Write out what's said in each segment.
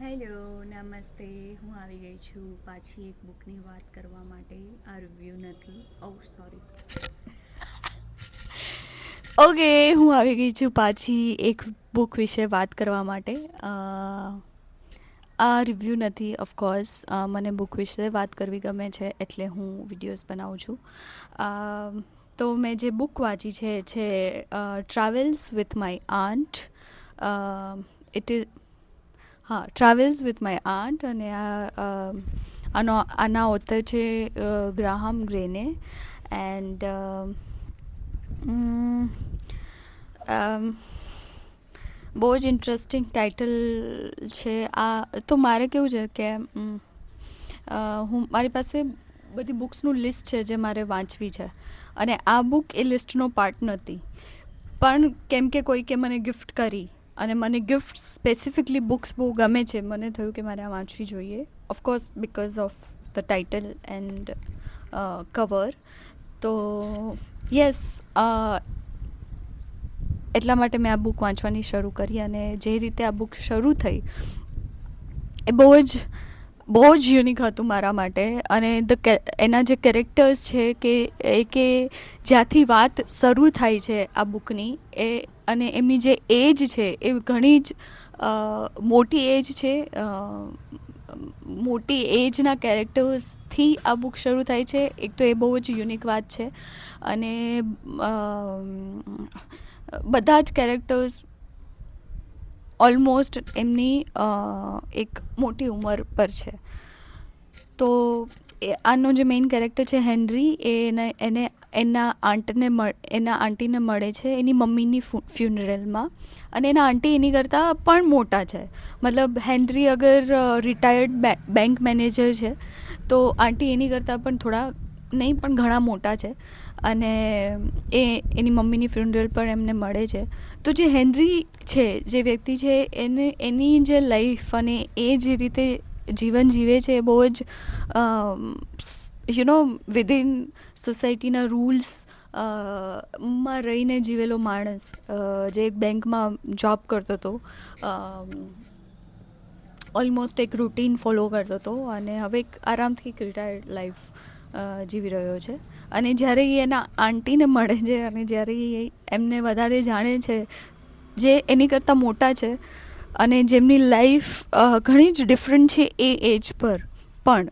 Hello, નમસ્તે. હું આવી ગઈ છું પાછી એક બુકની વાત કરવા માટે. આ રિવ્યૂ નથી. ઓ સોરી ઓકે હું આવી ગઈ છું પાછી એક બુક વિશે વાત કરવા માટે. આ રિવ્યૂ નથી ઓફકોર્સ મને બુક વિશે વાત કરવી ગમે છે એટલે હું વિડીયોઝ બનાવું છું. તો મેં જે બુક વાંચી છે છે travels with my aunt it is હા ટ્રાવેલ્સ વિથ માય આર્ટ અને આ આનો, આના ઓથર છે ગ્રાહમ ગ્રેને. એન્ડ બહુ જ ઇન્ટરેસ્ટિંગ ટાઇટલ છે. આ, તો મારે કેવું છે કે હું, મારી પાસે બધી બુક્સનું લિસ્ટ છે જે મારે વાંચવી છે. અને આ બુક એ લિસ્ટનો પાર્ટ નહોતી. પણ કેમ કે કોઈકે મને ગિફ્ટ કરી. અને મને ગિફ્ટ સ્પેસિફિકલી બુક્સ બહુ ગમે છે. મને થયું કે મારે આ વાંચવી જોઈએ. Of course because of the title and cover તો યસ એટલા માટે મેં આ બુક વાંચવાની શરૂ કરી અને જે રીતે આ બુક શરૂ થઈ, એ બહુ જ બહુ જ યુનિક હતું મારા માટે. અને ધ એના જે કેરેક્ટર્સ છે કે, એ કે જ્યાંથી વાત શરૂ થાય છે આ બુકની એ અને એમની જે એજ છે, એ ઘણી જ મોટી એજ છે મોટી એજના કેરેક્ટર્સથી આ બુક શરૂ થાય છે. એક તો એ બહુ જ યુનિક વાત છે. અને બધા જ કેરેક્ટર્સ ઓલમોસ્ટ એમની એક મોટી ઉંમર પર છે. તો આનો જે મેઇન કેરેક્ટર છે હેનરી, એને એને એના આંટને એના આંટીને મળે છે એની મમ્મીની ફ્યુનરલમાં અને એના આંટી એની કરતાં પણ મોટા છે. મતલબ હેનરી અગર રિટાયર્ડ બેંક મેનેજર છે, તો આંટી એની કરતાં પણ થોડા નહીં, પણ ઘણા મોટા છે. અને એ, એની મમ્મીની ફ્યુનરલ પર એમને મળે છે. તો જે હેનરી છે, જે વ્યક્તિ છે, એને, એની જે લાઈફ અને એ જે રીતે જીવન જીવે છે, એ બહુ જ યુ નો વિધિન સોસાયટીના રૂલ્સમાં રહીને જીવેલો માણસ જે એક બેંકમાં જોબ કરતો હતો ઓલમોસ્ટ એક રૂટીન ફોલો કરતો હતો અને હવે એક આરામથી એક રિટાયર્ડ લાઈફ જીવી રહ્યો છે. અને જ્યારે એ એના આંટીને મળે છે અને જ્યારે એ એમને વધારે જાણે છે, જે એની કરતાં મોટા છે અને જેમની લાઈફ ઘણી જ ડિફરન્ટ છે એ એજ પર. પણ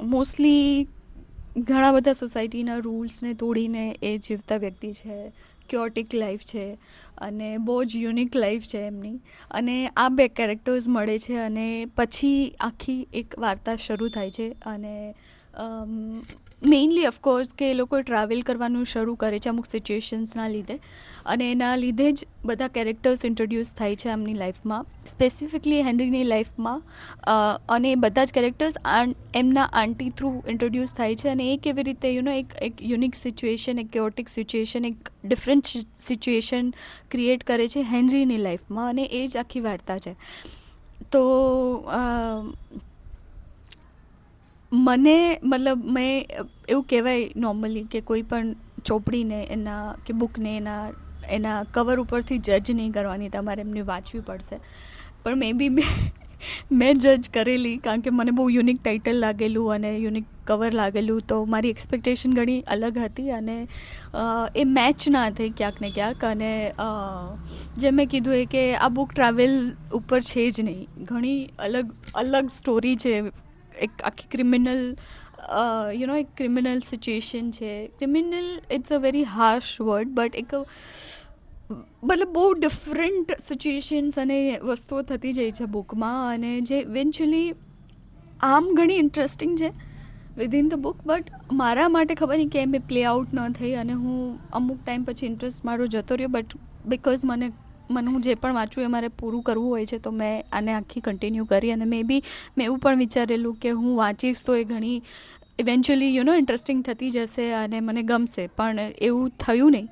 મોસ્ટલી ઘણા બધા સોસાયટીના રૂલ્સને તોડીને એ જીવતા વ્યક્તિ છે ક્યોટિક લાઈફ છે અને બહુ જ યુનિક લાઈફ છે એમની. અને આ બે કેરેક્ટર્સ મળે છે અને પછી આખી એક વાર્તા શરૂ થાય છે અને મેઇનલી ઓફકોર્સ કે એ લોકો ટ્રાવેલ કરવાનું શરૂ કરે છે અમુક સિચ્યુએશન્સના લીધે. અને એના લીધે જ બધા કેરેક્ટર્સ ઇન્ટ્રોડ્યુસ થાય છે એમની લાઈફમાં સ્પેસિફિકલી હેનરીની લાઈફમાં અને બધા જ કેરેક્ટર્સ એમના આંટી થ્રુ ઇન્ટ્રોડ્યુસ થાય છે. અને એ કેવી રીતે યુનો એક એક યુનિક સિચ્યુએશન એક કેઓટિક સિચ્યુએશન એક ડિફરન્ટ સિચ્યુએશન ક્રિએટ કરે છે હેનરીની લાઈફમાં અને એ જ આખી વાર્તા છે. તો મને મતલબ મેં એવું કહેવાય નોર્મલી કે કોઈ પણ ચોપડીને એના કે બુકને એના એના કવર ઉપરથી જજ નહીં કરવાની, તમારે એમને વાંચવી પડશે. પણ મે બી મેં જજ કરેલી કારણ કે મને બહુ યુનિક ટાઇટલ લાગેલું અને યુનિક કવર લાગેલું, તો મારી એક્સપેક્ટેશન ઘણી અલગ હતી અને એ મેચ ના થઈ ક્યાંક ને ક્યાંક અને જે મેં કીધું એ કે આ બુક ટ્રાવેલ ઉપર છે જ નહીં. ઘણી અલગ અલગ સ્ટોરી છે એક આખી ક્રિમિનલ યુ નો એક ક્રિમિનલ સિચ્યુએશન છે. Criminal it's a very harsh word but એક, મતલબ બહુ ડિફરન્ટ સિચ્યુએશન્સ અને વસ્તુઓ થતી જાય છે બુકમાં અને જે ઇવેન્ચ્યુઅલી આમ ઘણી ઇન્ટરેસ્ટિંગ છે વિધિન ધ બુક બટ મારા માટે ખબર નહીં કેમ એ પ્લે આઉટ ન થઈ અને હું અમુક ટાઈમ પછી ઇન્ટરેસ્ટ મારો જતો રહ્યો બટ બિકોઝ મને મને હું જે પણ વાંચું એ મારે પૂરું કરવું હોય છે, તો મેં આને આખી કન્ટિન્યુ કરી અને મે બી મેં એવું પણ વિચારેલું કે હું વાંચીશ તો એ ઘણી ઇવેન્ચ્યુઅલી યુ નો ઇન્ટરેસ્ટિંગ થતી જશે અને મને ગમશે, પણ એવું થયું નહીં.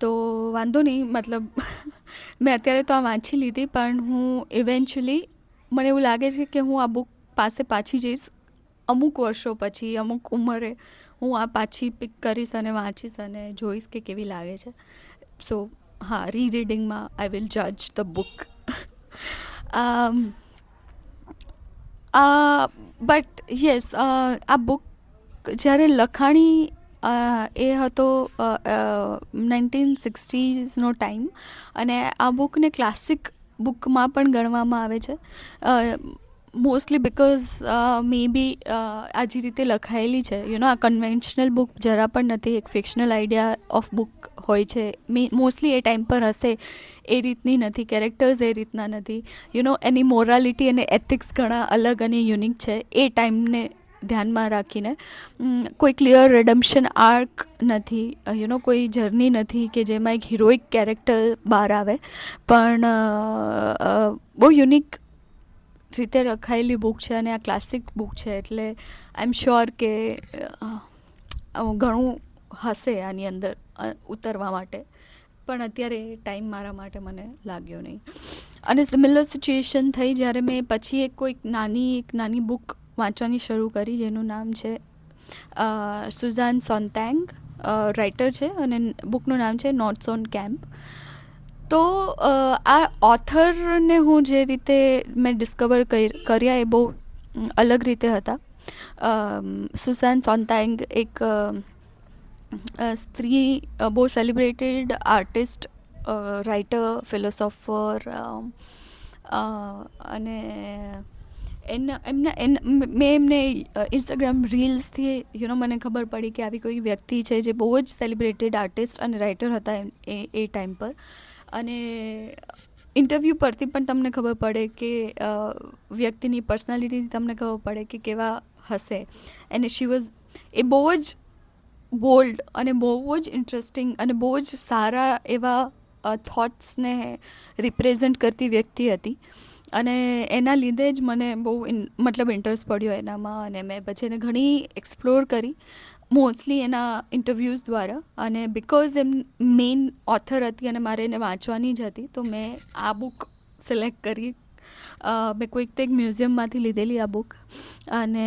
તો વાંધો નહીં, મતલબ મેં અત્યારે તો આ વાંચી લીધી, પણ હું ઇવેન્ચ્યુઅલી મને એવું લાગે છે કે હું આ બુક પાસે પાછી જઈશ, અમુક વર્ષો પછી, અમુક ઉંમરે હું આ પાછી પિક કરીશ અને વાંચીશ અને જોઈશ કે કેવી લાગે છે. સો હા રી રીડિંગમાં આઈ વિલ જજ ધ બુક બટ uh, આ બુક જ્યારે લખાણી એ હતો નાઇન્ટીન સિક્સટીઝનો ટાઈમ અને આ બુકને ક્લાસિક બુકમાં પણ ગણવામાં આવે છે. મોસ્ટલી બિકોઝ મે બી આ જે રીતે લખાયેલી છે યુ નો આ કન્વેન્શનલ બુક જરા પણ નથી, એક ફિક્શનલ આઈડિયા ઓફ બુક હોય છે. મી મોસ્ટલી એ ટાઈમ પર હશે, એ રીતની નથી કેરેક્ટર્સ એ રીતના નથી. યુ નો એની મોરાલિટી અને એથિક્સ ઘણા અલગ અને યુનિક છે, એ ટાઈમને ધ્યાનમાં રાખીને. કોઈ ક્લિયર રેડમ્શન આર્ક નથી યુ નો કોઈ જર્ની નથી કે જેમાં એક હિરોઇક કેરેક્ટર બહાર આવે. પણ બહુ યુનિક રીતે રખાયેલી બુક છે અને આ ક્લાસિક બુક છે એટલે આઈ એમ શ્યોર કે ઘણું હશે આની અંદર ઉતરવા માટે. પણ અત્યારે ટાઈમ મારા માટે મને લાગ્યો નહીં. અને સિમિલર સિચ્યુએશન થઈ જ્યારે મેં પછી એક કોઈક નાની, એક નાની બુક વાંચવાની શરૂ કરી જેનું નામ છે સુઝાન સોન્ટેંગ રાઇટર છે અને બુકનું નામ છે નોટ્સ ઓન કેમ્પ તો આ ઓથરને હું જે રીતે મેં ડિસ્કવર કર્યા એ બહુ અલગ રીતે હતા. સુસાન સોન્તાંગ એક સ્ત્રી બહુ સેલિબ્રેટેડ આર્ટિસ્ટ રાઇટર ફિલોસોફર અને એમના એમના, એન, મેં એમને ઇન્સ્ટાગ્રામ રીલ્સથી યુ નો મને ખબર પડી કે આવી કોઈ વ્યક્તિ છે જે બહુ જ સેલિબ્રેટેડ આર્ટિસ્ટ અને રાઇટર હતા એમ, એ એ ટાઈમ પર. અને ઇન્ટરવ્યૂ પરથી પણ તમને ખબર પડે કે વ્યક્તિની પર્સનાલિટીથી તમને ખબર પડે કે કેવા હશે. અને શી વોઝ એ બહુ જ બોલ્ડ અને બહુ જ ઇન્ટરેસ્ટિંગ અને બહુ જ સારા એવા થોટ્સને રિપ્રેઝેન્ટ કરતી વ્યક્તિ હતી. અને એના લીધે જ મને બહુ મતલબ ઇન્ટરેસ્ટ પડ્યો એનામાં અને મેં પછી એને ઘણી એક્સપ્લોર કરી. મોસ્ટલી એના ઇન્ટરવ્યૂઝ દ્વારા. અને બિકોઝ એમ મેઇન ઓથર હતી અને મારે એને વાંચવાની જ હતી, તો મેં આ બુક સિલેક્ટ કરી. મેં કોઈક તો એક મ્યુઝિયમમાંથી લીધેલી આ બુક અને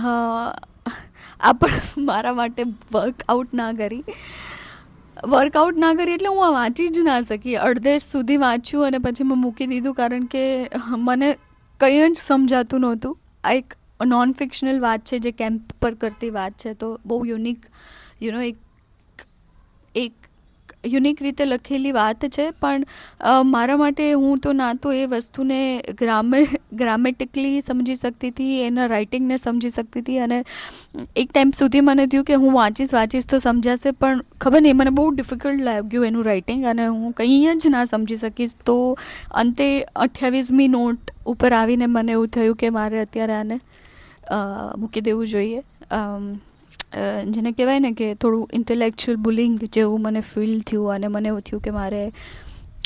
આ પણ મારા માટે વર્કઆઉટ ના કરી. વર્કઆઉટ ના કરી એટલે હું આ વાંચી જ ના શકી. અડધે સુધી વાંચ્યું અને પછી મેં મૂકી દીધું કારણ કે મને કંઈ જ સમજાતું નહોતું. આ એક નોન ફિક્શનલ વાત છે, જે કેમ્પ પર કરતી વાત છે, તો બહુ યુનિક યુ નો એક એક યુનિક રીતે લખેલી વાત છે. પણ મારા માટે હું તો ના તો એ વસ્તુને ગ્રામે ગ્રામેટિકલી સમજી શકતી હતી, એના રાઇટિંગને સમજી શકતી હતી અને એક ટાઈમ સુધી મને થયું કે હું વાંચીશ વાંચીશ તો સમજાશે, પણ ખબર નહીં, મને બહુ ડિફિકલ્ટ લાગ્યું એનું રાઇટિંગ અને હું કંઈ જ ના સમજી શકીશ. તો અંતે અઠ્યાવીસમી નોટ ઉપર આવીને મને એવું થયું કે મારે અત્યારે આને મૂકી દેવું જોઈએ. જેને કહેવાય ને કે થોડું ઇન્ટેલેક્ચ્યુઅલ બુલિંગ જેવું મને ફીલ થયું અને મને એવું થયું કે મારે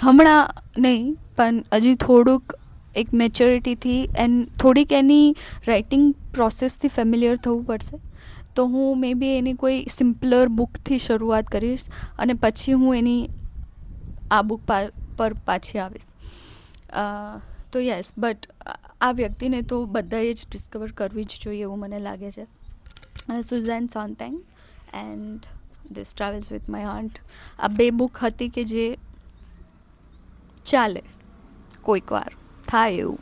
હમણાં નહીં, પણ હજી થોડુંક એક મેચ્યોરિટીથી એન્ડ થોડીક એની રાઇટિંગ પ્રોસેસથી ફેમિલિયર થવું પડશે. તો હું મે બી એની કોઈ સિમ્પલર બુકથી શરૂઆત કરીશ અને પછી હું એની આ બુક પર પાછી આવીશ. તો યસ બટ આ વ્યક્તિને તો બધાએ જ ડિસ્કવર કરવી જ જોઈએ એવું મને લાગે છે. Susan Sontag and this travels with my heart આ બે બુક હતી કે જે ચાલે કોઈક વાર, થાય એવું.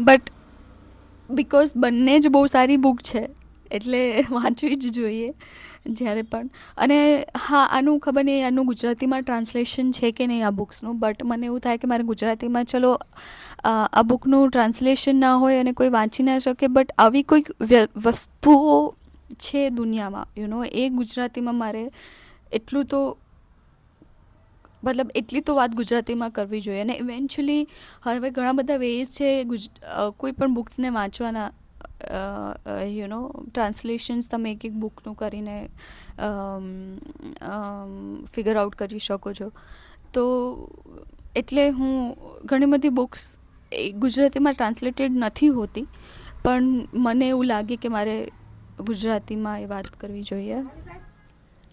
બટ બિકોઝ બંને જ બહુ સારી બુક છે એટલે વાંચવી જ જોઈએ જ્યારે પણ. અને હા, આનું ખબર નહીં, આનું ગુજરાતીમાં ટ્રાન્સલેશન છે કે નહીં આ બુક્સનું બટ મને એવું થાય કે મારે ગુજરાતીમાં ચલો આ બુકનું ટ્રાન્સલેશન ના હોય અને કોઈ વાંચી ના શકે બટ આવી કોઈક વસ્તુઓ છે દુનિયામાં યુ નો એ ગુજરાતીમાં મારે એટલું તો, મતલબ એટલી તો વાત ગુજરાતીમાં કરવી જોઈએ. અને ઇવેન્ચ્યુઅલી હવે ઘણા બધા વેઝ છે ગુજ કોઈ પણ બુક્સને વાંચવાના. યુ નો ટ્રાન્સલેશન્સ તમે એક એક બુકનું કરીને ફિગર આઉટ કરી શકો છો. તો એટલે હું ઘણી બધી બુક્સ ગુજરાતીમાં ટ્રાન્સલેટેડ નથી હોતી, પણ મને એવું લાગે કે મારે ગુજરાતીમાં એ વાત કરવી જોઈએ.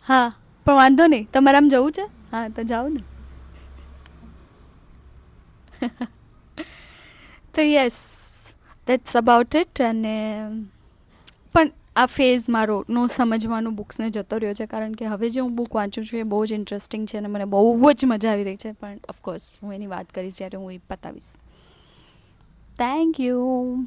હા, પણ વાંધો નહીં. તમારે આમ જવું છે? હા, તો જાઓ ને. તો યસ દેટ્સ અબાઉટ ઇટ અને, પણ આ ફેઝ મારો, નો સમજવાનું બુક્સને જતો રહ્યો છે, કારણ કે હવે જે હું બુક વાંચું છું એ બહુ જ ઇન્ટરેસ્ટિંગ છે અને મને બહુ જ મજા આવી રહી છે. પણ ઓફકોર્સ હું એની વાત કરીશ જ્યારે હું એ પતાવીશ થેન્ક યુ